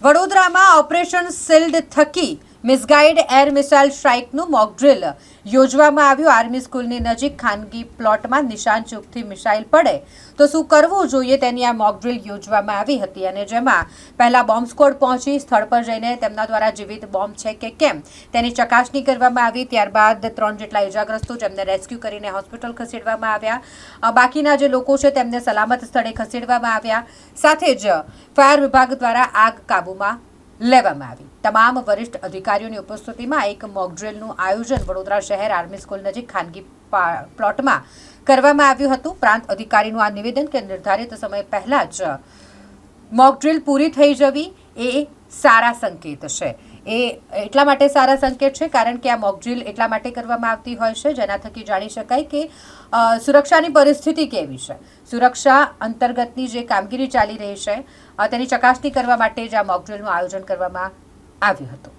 વડોદરામાં operation shield થકી misguide air missile સ્ટ્રાઇકનું મોક ડ્રિલ. યોજવામાં આવ્યું, આર્મી સ્કૂલની નજીક ખાનગી પ્લોટમાં નિશાન ચૂકથી મિસાઇલ પડે. તો શું કરવું જોઈએ તેની આ મોક ડ્રિલ યોજવામાં આવી હતી અને જેમાં પહેલા બોમ્બ સ્કોડ પહોંચી, સ્થળ પર જઈને તેમના દ્વારા જીવિત બોમ્બ છે કે કેમ? તેની ચકાસણી કરવામાં આવી, ત્યારબાદ ત્રણ જેટલા ઇજાગ્રસ્તો જેમને રેસ્ક્યુ કરીને હોસ્પિટલ ખસેડવામાં આવ્યા. બાકીના જે લોકો છે તેમને સલામત સ્થળે ખસેડવામાં આવ્યા. સાથે જ ફાયર વિભાગ દ્વારા આગ કાબૂમાં લેવામાં આવી. તમામ વરિષ્ઠ અધિકારીઓની ઉપસ્થિતિમાં એક મોકડ્રિલનું આયોજન વડોદરા શહેર આર્મી સ્કૂલ નજીક ખાનગી પ્લોટમાં કરવામાં આવ્યું હતું. પ્રાંત અધિકારીનું આ નિવેદન કે નિર્ધારિત સમય પહેલા જ મોકડ્રિલ પૂરી થઈ જવી એ સારા સંકેત છે. એ એટલા માટે સારા સંકેત છે, કારણ કે આ મોકડ્રીલ એટલા માટે કરવામાં આવતી હોય છે, જેના થકી જાણી શકાય કે સુરક્ષાની પરિસ્થિતિ કેવી છે. સુરક્ષા અંતર્ગતની જે કામગીરી ચાલી રહી છે તેની ચકાસણી કરવા માટે જ આ મોકડ્રીલનું આયોજન કરવામાં આવ્યું હતું.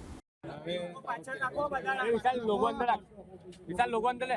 વિશાલ લોગો અંદર વિશાલ લોગો અંદર લે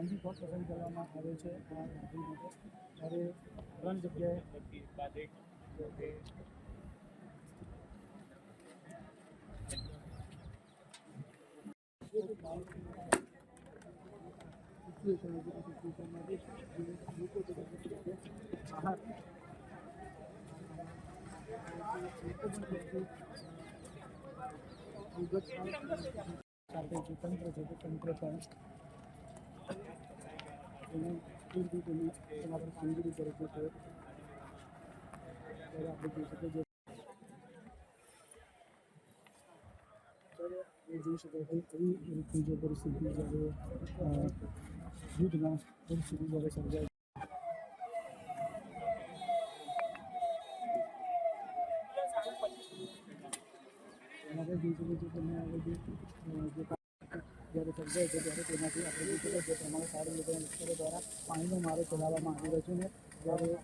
ખાનગી પ્લોટ પસંદ કરવામાં આવે છે આ નોકરી માટે ત્યારે ત્રણ જગ્યાએ સાથે જે તંત્ર છે તે તંત્ર પણ એને કેવી રીતે એની એના પર કામગીરી કરે છે જોઈ શકાય છે એવી રીતની જે પરિસ્થિતિ જ્યારે જોઈ શકો છો જે જ્યારે છે ત્યારે તેમાંથી આપણે જોઈએ છીએ પ્રમાણે સારી રીતે લશ્કરો દ્વારા પાણીનો મારો ચલાવવામાં આવી રહ્યો છે ને જ્યારે અ,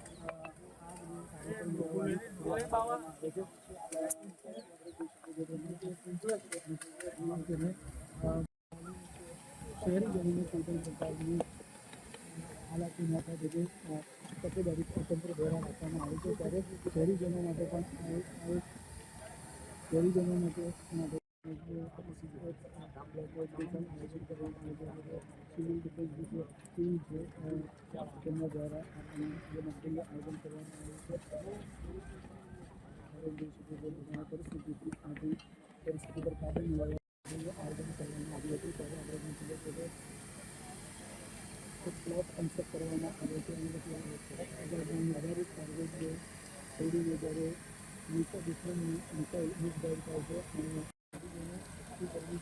આગની કાર્યક્રમ કરવાની શરૂઆત કરવામાં આવે છે. ત્યારે આપણે જોઈ શકીએ છીએ કે તેને, અ, શહેરી જમીને કોઈ પણ પ્રકારની હાલાકી ન થાય તંત્ર દ્વારા રાખવામાં આવે છે. ત્યારે શહેરીજનો માટે પણ શહેરીજનો માટે માટે સિવિલ ડિફેન્સની જે ટીમ છે અ, તેમના દ્વારા આપણને જે માટેનું આયોજન કરવામાં આવ્યું છે હવે જોઈ શકીએ છીએ કે આ પરિસ્થિતિથી આપણી પરિસ્થિતિ પર કાબુ મેળવવા માટે આયોજન કરવામાં આવ્યું હતું ત્યારે આપણે જોઈ શકીએ છીએ કે એક પ્લોટ કન્સેપ્ટ કરવામાં આવે છે અને પછી આધારિત ટાર્ગેટ જે થોડી જ્યારે મિસાઇલ ડિફરન્ટ મિસાઇલ મિસગાઈડ થાય છે અને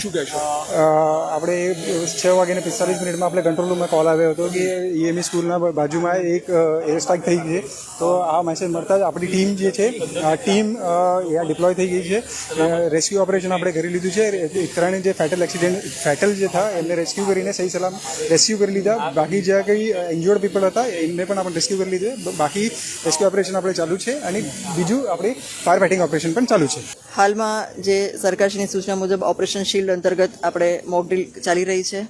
શું કહેશો આપણે છ વાગ્યાને પિસ્તાલીસ મિનિટમાં આપણે કંટ્રોલ રૂમમાં કોલ આવ્યો હતો કે ઈએમઈ સ્કૂલના બાજુમાં એક એર સ્ટ્રાઇક થઈ ગઈ છે. તો આ મેસેજ મળતા જ આપણી ટીમ જે છે આ ટીમ એ ડિપ્લોય થઈ ગઈ છે. રેસ્ક્યુ ઓપરેશન આપણે કરી લીધું છે. ત્રણે જે ફેટલ એક્સિડન્ટ ફેટલ જે થયા એમને રેસ્ક્યુ કરીને સહી સલામ રેસ્ક્યુ કરી લીધા. બાકી જે કંઈ ઇન્જોર્ડ પીપલ હતા, એમને પણ આપણે રેસ્ક્યુ કરી લીધું. બાકી રેસ્ક્યુ ઓપરેશન આપણે ચાલુ છે અને બીજું આપણે ફાયર ફાઇટિંગ ઓપરેશન પણ ચાલુ છે. હાલમાં જે સરકારશ્રીની સૂચના મુજબ ઓપરેશન શિલ્ડ અંતર્ગત આપણે મોક ડ્રીલ ચાલી રહી છે.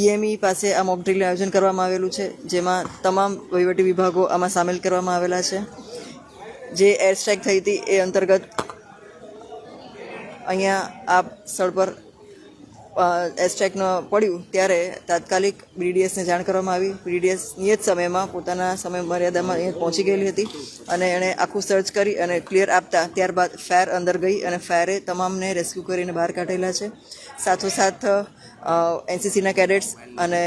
ઈએમઈ પાસે આ મોકડ્રીલનું આયોજન કરવામાં આવેલું છે, જેમાં તમામ વહીવટી વિભાગો આમાં સામેલ કરવામાં આવેલા છે. જે એર સ્ટ્રાઇક થઈ હતી એ અંતર્ગત અહીંયા આ સ્થળ પર એસ્ટ્રેકનો પડ્યું ત્યારે તાત્કાલિક બીડીએસને જાણ કરવામાં આવી. બીડીએસ નિયત સમયમાં પોતાના સમય મર્યાદામાં અહીંયા પહોંચી ગયેલી હતી અને એણે આખું સર્ચ કરી અને ક્લિયર આપતા ત્યારબાદ ફાયર અંદર ગઈ અને ફાયરે તમામને રેસ્ક્યુ કરીને બહાર કાઢેલા છે. સાથોસાથ એનસીસીના કેડેટ્સ અને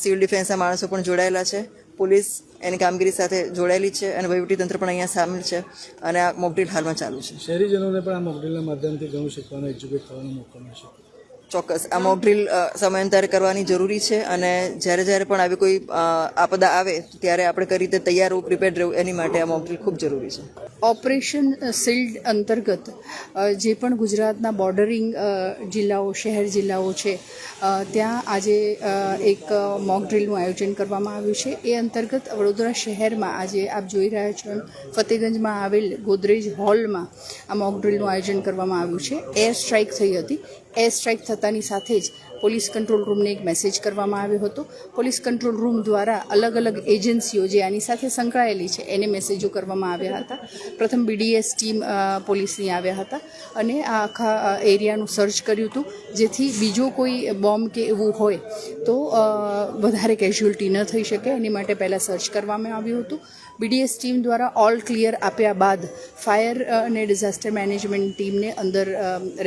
સિવિલ ડિફેન્સના માણસો પણ જોડાયેલા છે. પોલીસ એની કામગીરી સાથે જોડાયેલી છે અને વહીવટીતંત્ર પણ અહીંયા સામેલ છે અને આ મોકડ્રીલ હાલમાં ચાલુ છે. શહેરીજનોને પણ આ મોકડ્રીલના માધ્યમથી ઘણું શીખવાનો એજ્યુકેટ થવાનો મોકો મળશે ચોક્કસ. આ મોકડ્રીલ સમયાંતર કરવાની જરૂરી છે અને જ્યારે જ્યારે પણ આવી કોઈ આપદા આવે, ત્યારે આપણે કઈ રીતે તૈયાર રહેવું પ્રિપેર્ડ રહેવું, એની માટે આ મોકડ્રીલ ખૂબ જરૂરી છે. ઓપરેશન સિલ્ડ અંતર્ગત જે પણ ગુજરાતના બોર્ડરિંગ જિલ્લાઓ, શહેર જિલ્લાઓ છે ત્યાં આજે એક મોક ડ્રિલનું આયોજન કરવામાં આવ્યું છે. એ અંતર્ગત વડોદરા શહેરમાં આજે આપ જોઈ રહ્યા છો ફતેગંજમાં આવેલ ગોદરેજ હોલમાં આ મોક ડ્રીલનું આયોજન કરવામાં આવ્યું છે. એર સ્ટ્રાઇક થઈ હતી. એર સ્ટ્રાઇક થતાની સાથે જ પોલીસ કંટ્રોલ રૂમને એક મેસેજ કરવામાં આવ્યો હતો. પોલીસ કંટ્રોલ રૂમ દ્વારા અલગ અલગ એજન્સીઓ જે આની સાથે સંકળાયેલી છે, એને મેસેજો કરવામાં આવ્યા હતા. પ્રથમ બીડીએસ ટીમ પોલીસની આવ્યા હતા અને આ આખા એરિયાનું સર્ચ કર્યું હતું. જેથી બીજો કોઈ બોમ્બ કે એવું હોય તો વધારે કેઝ્યુઅલ્ટી ન થઈ શકે. એની માટે પહેલાં સર્ચ કરવામાં આવ્યું હતું. બીડીએસ ટીમ દ્વારા ઓલ ક્લિયર આપ્યા બાદ ફાયર અને ડિઝાસ્ટર મેનેજમેન્ટ ટીમને અંદર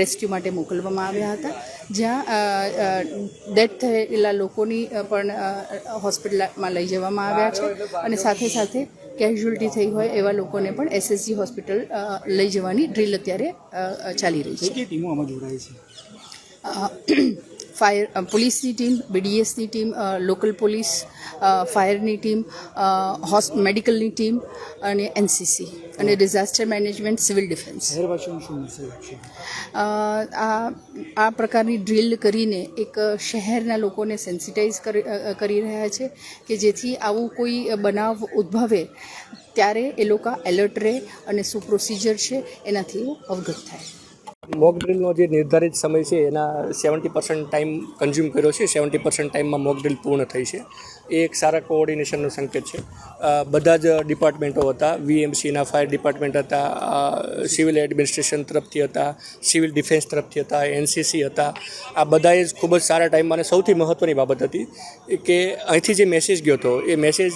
રેસ્ક્યુ માટે મોકલવામાં આવ્યા હતા. જ્યાં ડેથ થયેલા લોકોની પણ હોસ્પિટલમાં લઈ જવામાં આવ્યા છે. અને સાથે સાથે કેઝ્યુઅલ્ટી થઈ હોય એવા લોકોને પણ એસએસજી હોસ્પિટલ લઈ જવાની ડ્રીલ અત્યારે ચાલી રહી છે. ટીમો આમાં જોડાય છે? ફાયર પોલીસની ટીમ બીડીએસની ટીમ લોકલ પોલીસ ફાયરની ટીમ હોસ મેડિકલની ટીમ અને એનસીસી અને ડિઝાસ્ટર મેનેજમેન્ટ સિવિલ ડિફેન્સ. આ આ પ્રકારની ડ્રીલ કરીને એક શહેરના લોકોને સેન્સિટાઈઝ કરી કરી રહ્યા છે કે જેથી આવું કોઈ બનાવ ઉદ્ભવે ત્યારે એ લોકો એલર્ટ રહે અને શું પ્રોસિજર છે એનાથી અવગત થાય. મોક ડ્રિલનો જે નિર્ધારિત સમય છે, એના સેવન્ટી પર્સન્ટ ટાઈમ કન્ઝ્યુમ કર્યો છે. સેવન્ટી પર્સન્ટ ટાઈમમાં મોક ડ્રિલ પૂર્ણ થઈ છે. એ એક સારા કોઓર્ડિનેશનનો સંકેત છે. બધા જ ડિપાર્ટમેન્ટો હતા. વીએમસીના ફાયર ડિપાર્ટમેન્ટ હતા સિવિલ એડમિનિસ્ટ્રેશન તરફથી હતા સિવિલ ડિફેન્સ તરફથી હતા એનસીસી હતા. આ બધાએ જ ખૂબ જ સારા ટાઈમમાં અને સૌથી મહત્ત્વની બાબત હતી કે અહીંથી જે મેસેજ ગયો હતો, એ મેસેજ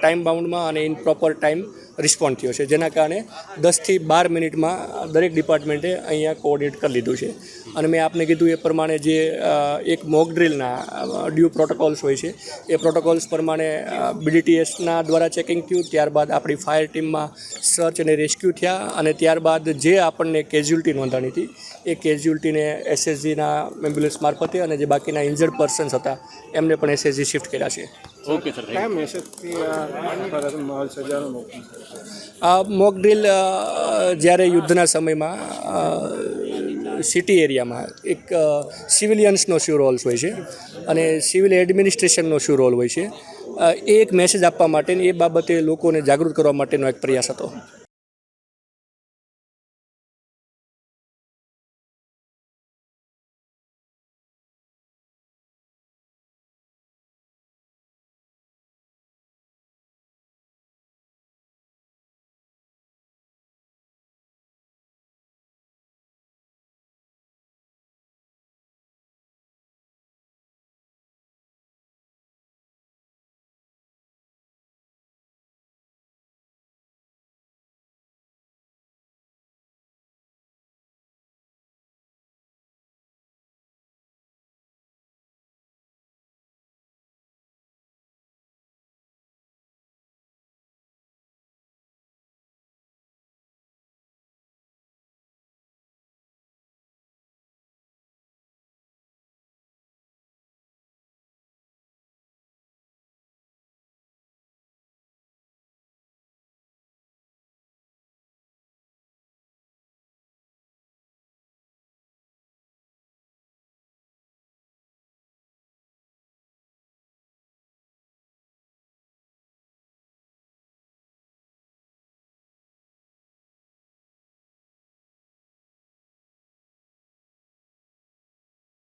ટાઈમ બાઉન્ડમાં અને ઇન પ્રોપર ટાઈમ રિસ્પોન્ડ થયો છે. જેના કારણે દસથી બાર મિનિટમાં દરેક ડિપાર્ટમેન્ટે અહીંયા કોઓર્ડિનેટ કરી લીધું છે. અને મેં આપને કીધું એ પ્રમાણે જે એક મોક ડ્રિલના ડ્યુ પ્રોટોકોલ્સ હોય છે એ પ્રોટોકોલ્સ પ્રમાણે બીડીટીએસના દ્વારા ચેકિંગ થયું ત્યારબાદ આપણી ફાયર ટીમમાં સર્ચ અને રેસ્ક્યુ થયા અને ત્યારબાદ જે આપણને કેઝ્યુલિટી નોંધાણી હતી એ કેઝ્યુલિટીને એસએસજીના એમ્બ્યુલન્સ મારફતે અને જે બાકીના ઇન્જર્ડ પર્સન્સ હતા એમને પણ એસએસજી શિફ્ટ કર્યા છે. કયા મેસેજથી આ માહોલ સર્જાનો મોકો આ મોક ડ્રિલ જ્યારે યુદ્ધના સમયમાં સિટી એરિયામાં એક સિવિલિયન્સનો શું રોલ્સ હોય છે અને સિવિલ એડમિનિસ્ટ્રેશનનો શું રોલ હોય છે એ એક મેસેજ આપવા માટે એ બાબતે લોકોને જાગૃત કરવા માટેનો એક પ્રયાસ હતો.